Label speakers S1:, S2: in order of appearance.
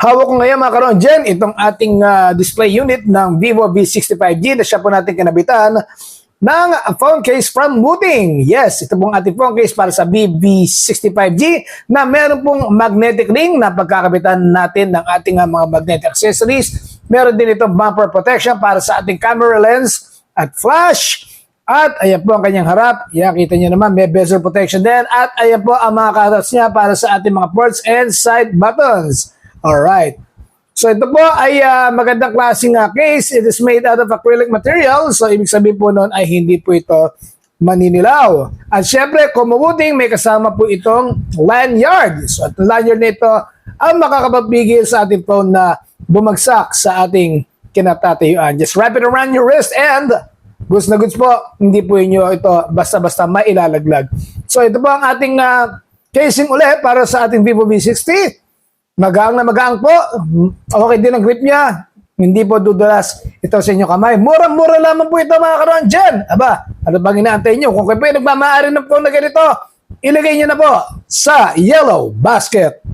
S1: Hawak ko ngayon mga karon dyan itong ating ah, display unit ng Vivo V65G na siya po natin kinabitan ng phone case from Muting. Yes, ito pong ating phone case para sa BV65G na meron pong magnetic ring na pagkakabitan natin ng ating ah, mga magnetic accessories. Meron din itong bumper protection para sa ating camera lens at flash. At ayan po ang kanyang harap. Yan, kita nyo naman, may bezel protection din. At ayan po ang mga carrots niya para sa ating mga ports and side buttons. Alright. So ito po ay ah, magandang klaseng ah, case. It is made out of acrylic material. So ibig sabihin po noon ay hindi po ito maninilaw. At syempre, kung mabuting may kasama po itong lanyard. So at lanyard nito ang makakapagpigil sa ating phone na bumagsak sa ating kinatatayuan. Just wrap it around your wrist and goods na goods po. Hindi po inyo ito basta-basta mailalaglag. So ito po ang ating ah, casing ulit para sa ating Vivo V60. Magaang na magaang po. Okay din ang grip niya. Hindi po dudulas ito sa inyong kamay. Murang-mura lamang po ito mga karoon dyan. Aba, ano bang inaantay nyo? Kung kayo po ay nagmamahari ng phone na ganito, ilagay nyo na po sa yellow basket.